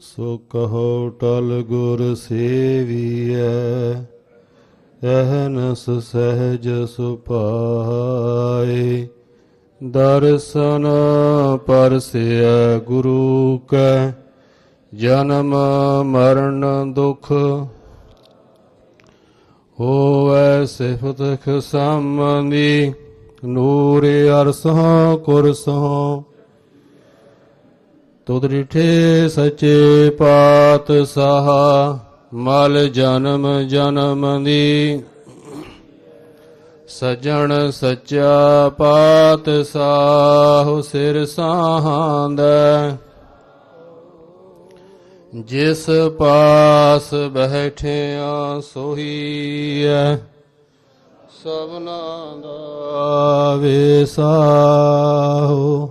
ਸੋ ਕਹੋ ਟਲ ਗੁਰ ਸੇਵੀਐ, ਅਹਨਸ ਸਹਿਜ ਸੁਪਾਏ ਦਰਸ਼ਨ ਪਰਸਿਐ ਗੁਰੂ ਕੈ, ਜਨਮ ਮਰਨ ਦੁਖ। ਹੋਵੈ ਸਿਫਤ ਖਸਮਨੀ, ਨੂਰ ਅਰਸੋਂ ਕੁਰਸੋਂ। ਤੁਧ ਰਿਠੇ ਸਚੇ ਪਾਤ ਸਾਹਾ ਮਲ ਜਨਮ ਜਨਮ ਦੀ। ਸਜਣ ਸੱਚਾ ਪਾਤ ਸਾਹੁ ਸਿਰ ਸਾਹਾਂਦੈ। ਜਿਸ ਪਾਸ ਬੈਠਿਆ ਸੋਹੀਐ ਸਭਨਾ ਦਾ ਵੇਸਾਹੁ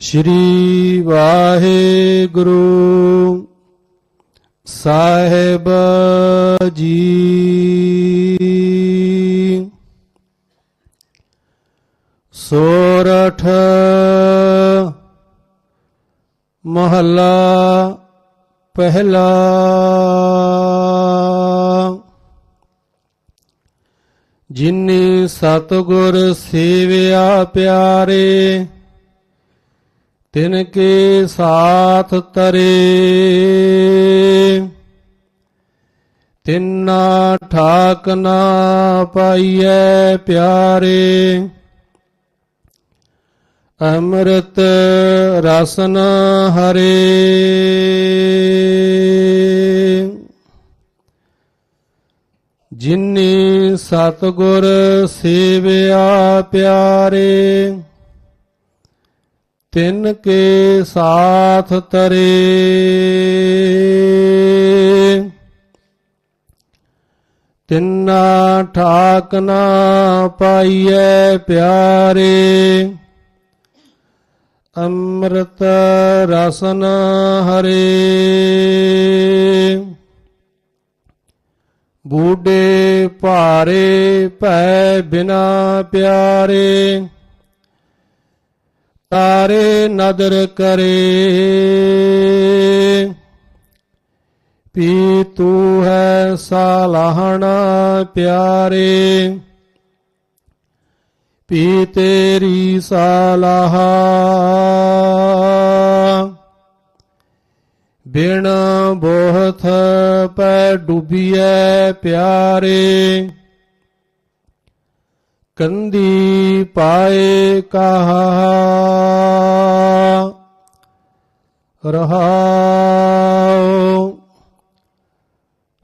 ਸ਼੍ਰੀ ਵਾਹਿਗੁਰੂ ਸਾਹਿਬ ਜੀ। ਸੋਰਠ ਮਹੱਲਾ ਪਹਿਲਾ। ਜਿਨੇ ਸਤਗੁਰ ਸੇਵਿਆ ਪਿਆਰੇ ਤਿਨ ਕੇ ਸਾਥ ਤਰੇ। ਤਿੰਨਾ ਠਾਕ ਨਾ ਪਾਈਐ ਪਿਆਰੇ। ਅੰਮ੍ਰਿਤ ਰਸਨ ਹਰੇ। ਜਿਨੇ ਸਤਗੁਰ ਸੇਵਿਆ ਪਿਆਰੇ। ਤਿਨ ਕੇ ਸਾਥ ਤਰੇ। ਤਿੰਨਾ ਠਾਕ ਨਾ ਪਾਈਐ ਪਿਆਰੇ। ਅੰਮ੍ਰਿਤ ਰਸਨ ਹਰੇ। ਬੂਡੇ ਭਾਰੇ ਭੈ ਬਿਨਾ ਪਿਆਰੇ। ਤਾਰੇ ਨਦਰ ਕਰੇ। ਪੀ ਤੂੰ ਹੈ ਸਾਲਾਹਣਾ ਪਿਆਰੇ। ਪੀ ਤੇਰੀ ਸਾਲਾਹਾ ਬਿਨ ਬੋਹਥ ਪੈ ਡੁੱਬੀਐ ਪਿਆਰੇ। ਕੰਦੀ ਪਾਏ ਕਹਾ। ਰਹਾਉ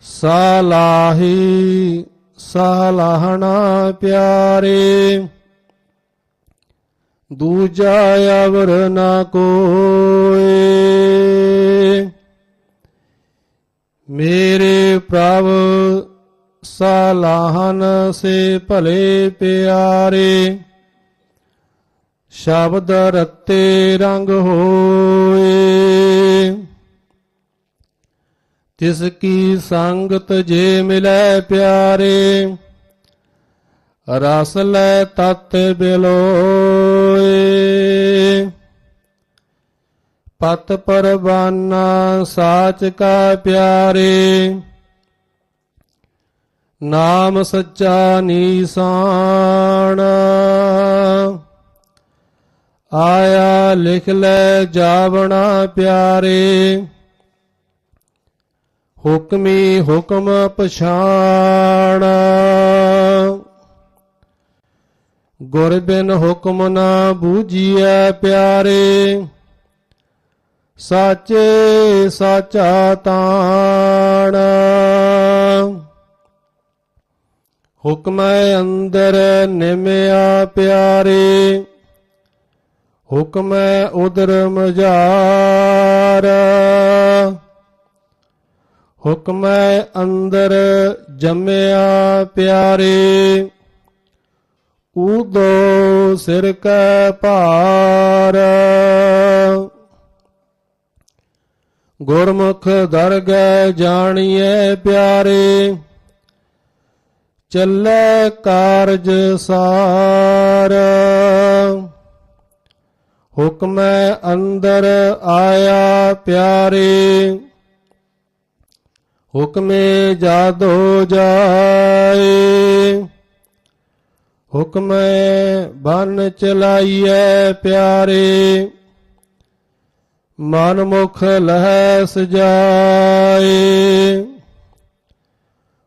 ਸਾਲਾਹੀ ਸਾਲਾਹਣਾ ਪਿਆਰੇ। ਦੂਜਾ ਅਵਰ ਨਾ ਕੋਏ। ਮੇਰੇ ਪ੍ਰਭ ਸਾਲਾਹਨ ਸੇ ਭਲੇ ਪਿਆਰੇ। ਸ਼ਬਦ ਰਤੇ ਰੰਗ ਹੋਏ। ਤਿਸ ਕੀ ਸੰਗਤ ਜੇ ਮਿਲੈ ਪਿਆਰੇ, ਰਸ ਲੈ ਤਤ ਬਿਲੋਏ। ਪਤ ਪਰਵਾਨਾ ਸਾਚ ਕਾ ਪਿਆਰੇ। ਨਾਮ ਸੱਚਾ ਨੀਸਾਨ। ਆਇਆ ਲਿਖ ਲੈ ਜਾਵਣਾ ਪਿਆਰੇ। ਹੁਕਮੀ ਹੁਕਮ ਪਛਾਣ। ਗੁਰ ਬਿਨ ਹੁਕਮ ਨਾ ਬੂਝੀਐ ਪਿਆਰੇ। ਸਾਚੇ ਸਾਚਾ ਤਾਣ। ਹੁਕਮੈ ਅੰਦਰ ਨਿਮਿਆ ਪਿਆਰੇ। ਹੁਕਮੈ ਉਦਰ ਮਝਾਰ। ਹੁਕਮੈ ਅੰਦਰ ਜੰਮਿਆ ਪਿਆਰੇ। ਊਦੋ ਸਿਰ ਕੈ ਭਾਰ। ਗੁਰਮੁਖ ਦਰਗਹਿ ਜਾਣੀਐ ਪਿਆਰੇ। ਚੱਲੇ ਕਾਰਜ ਸਾਰ। ਹੁਕਮੈ ਅੰਦਰ ਆਇਆ ਪਿਆਰੇ। ਹੁਕਮੇ ਜਾਦੋ ਜਾਏ। ਹੁਕਮੈ ਬਨ ਚਲਾਈਐ ਪਿਆਰੇ। ਮਨ ਮੁਖ ਲਹਿ ਸਜਾਏ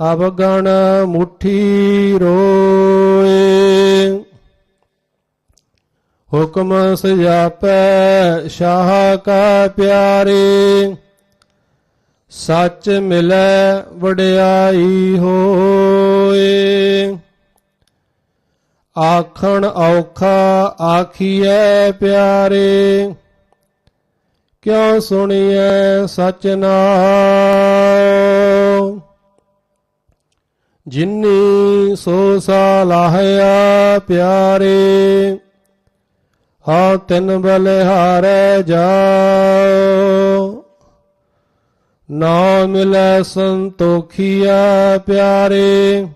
ਅਵਗਣ ਮੁਠੀ ਰੋਏ ਹੁਕਮ ਸਜਾਪੈ ਸ਼ਾਹ ਕਾ ਪਿਆਰੇ ਸੱਚ ਮਿਲੈ ਵਡਿਆਈ ਹੋਏ ਆਖਣ ਔਖਾ ਆਖੀਐ ਪਿਆਰੇ ਕਿਉ ਸੁਣੀਐ ਸਚ ਨਾਮ ਜਿਨੀ ਸੋ ਸਾਲਾਹਿਆ ਪਿਆਰੇ ਹਾਂ ਤਿਨ ਬਲਿਹਾਰੈ ਜਾਓ। ਨਾ ਮਿਲੈ ਸੰਤੋਖੀਆ ਪਿਆਰੇ,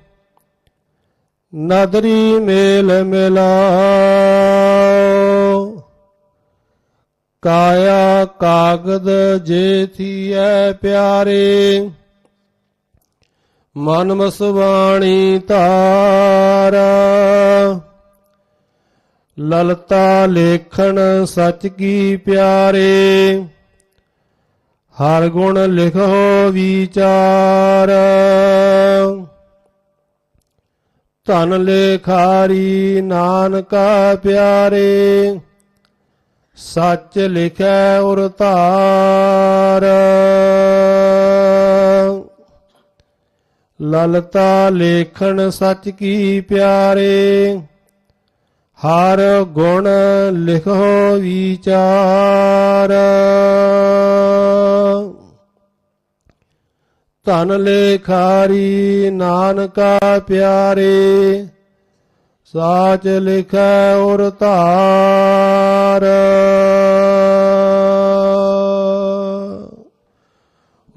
ਨਦਰੀ ਮੇਲ ਮਿਲਾਓ। ਕਾਇਆ ਕਾਗਦ ਜੇ ਥੀਐ ਪਿਆਰੇ ਮਨ ਮਸਵਾਣੀ ਧਾਰਾ। ਲਲਤਾ ਲੇਖਣ ਸਚ ਕੀ ਪਿਆਰੇ। ਹਰ ਗੁਣ ਲਿਖੋ ਵਿਚਾਰ। ਧਨ ਲੇਖਾਰੀ ਨਾਨਕਾ ਪਿਆਰੇ। ਸੱਚ ਲਿਖੈ ਉਰ ਧਾਰ। ਲਲਤਾ ਲੇਖਣ ਸਚ ਕੀ ਪਿਆਰੇ, ਹਰ ਗੁਣ ਲਿਖੋ ਵਿਚਾਰ। ਧਨ ਲੇਖਾਰੀ ਨਾਨਕਾ ਪਿਆਰੇ, ਸਾਚ ਲਿਖੈ ਔਰ ਧਾਰ।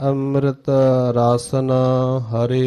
ਅੰਮ੍ਰਿਤ ਰਾਸਨ ਹਰੇ।